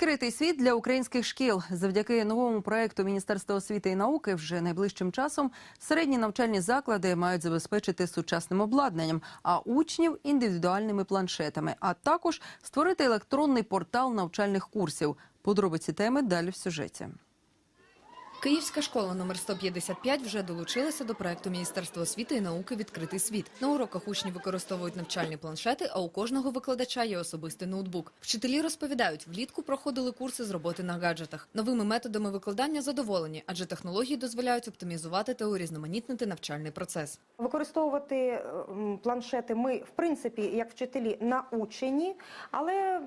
Відкритий світ для українських шкіл завдяки новому проекту Міністерства освіти і науки вже найближчим часом середні навчальні заклади мають забезпечити сучасним обладнанням, а учнів індивідуальними планшетами, а також створити електронний портал навчальних курсів. Подробиці теми далі в сюжеті. Київська школа номер 155 вже долучилася до проекту Міністерства освіти і науки Відкритий світ. На уроках учні використовують навчальні планшети, а у кожного викладача є особистий ноутбук. Вчителі розповідають, влітку проходили курси з роботи на гаджетах. Новими методами викладання задоволені, адже технології дозволяють оптимізувати та урізноманітнити навчальний процес. Використовувати е, планшети ми, в принципі, як вчителі, научені, але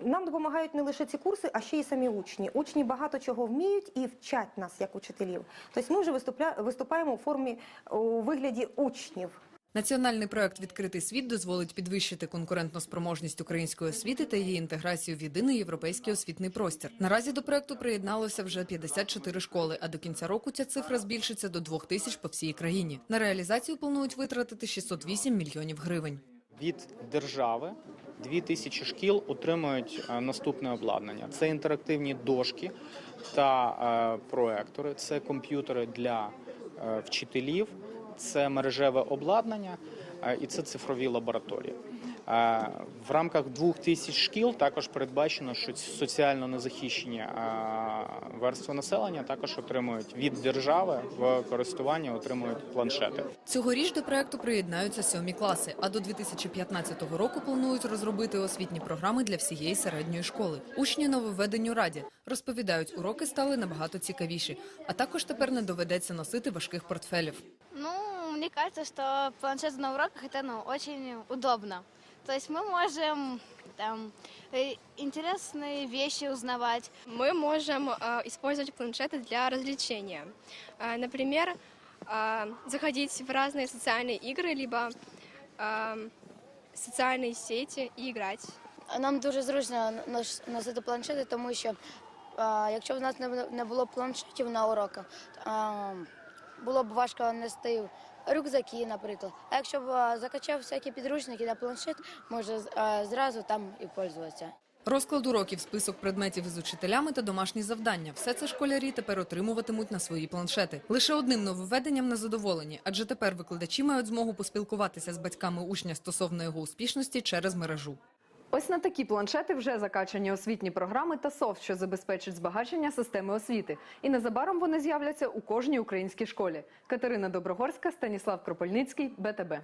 нам допомагають не лише ці курси, а ще й самі учні. Учні багато чого вміють і вчать нас як учителів. Тобто ми вже виступаємо у формі у вигляді учнів. Національний проект Відкритий світ дозволить підвищити конкурентну спроможність української освіти та її інтеграцію в єдиний європейський освітний простір. Наразі до проекту приєдналося вже 54 школи, а до кінця року ця цифра збільшиться до 2 тисяч по всій країні. На реалізацію планують витратити 608 мільйонів гривень. Від держави 2000 шкіл отримують е, наступне обладнання: це інтерактивні дошки та е, проектори, це комп'ютери для е, вчителів, це мережеве обладнання і це цифрові лабораторії. В рамках 2000 шкіл також передбачено, що соціально незахищені верстви населення також отримують від держави в користування отримують планшети. Цьогоріч до проекту приєднаються сьомі класи, а до 2015 року планують розробити освітні програми для всієї середньої школи. Учні нововведенню раді розповідають, уроки стали набагато цікавіші, а також тепер не доведеться носити важких портфелів. Ну, мне кажется, что планшет на уроках это ну, очень удобно. То есть мы можем там э, интересные вещи узнавать. мы можем э, использовать планшеты для развлечения. Э, например, э, заходить в разные социальные игры, либо э, социальные сети и играть. Нам дуже зручно нос- носити планшети, тому що а, якщо в нас не було планшетів на уроках, було б важко нести рюкзаки, наприклад. А якщо б закачав всякі підручники на планшет, може зразу там і пользуватися. Розклад уроків, список предметів із учителями та домашні завдання. Все це школярі тепер отримуватимуть на свої планшети. Лише одним нововведенням незадоволені, адже тепер викладачі мають змогу поспілкуватися з батьками учня стосовно його успішності через мережу. Ось на такі планшети вже закачані освітні програми та софт, що забезпечить збагачення системи освіти. І незабаром вони з'являться у кожній українській школі. Катерина Доброгорська, Станіслав Кропольницький, БТБ.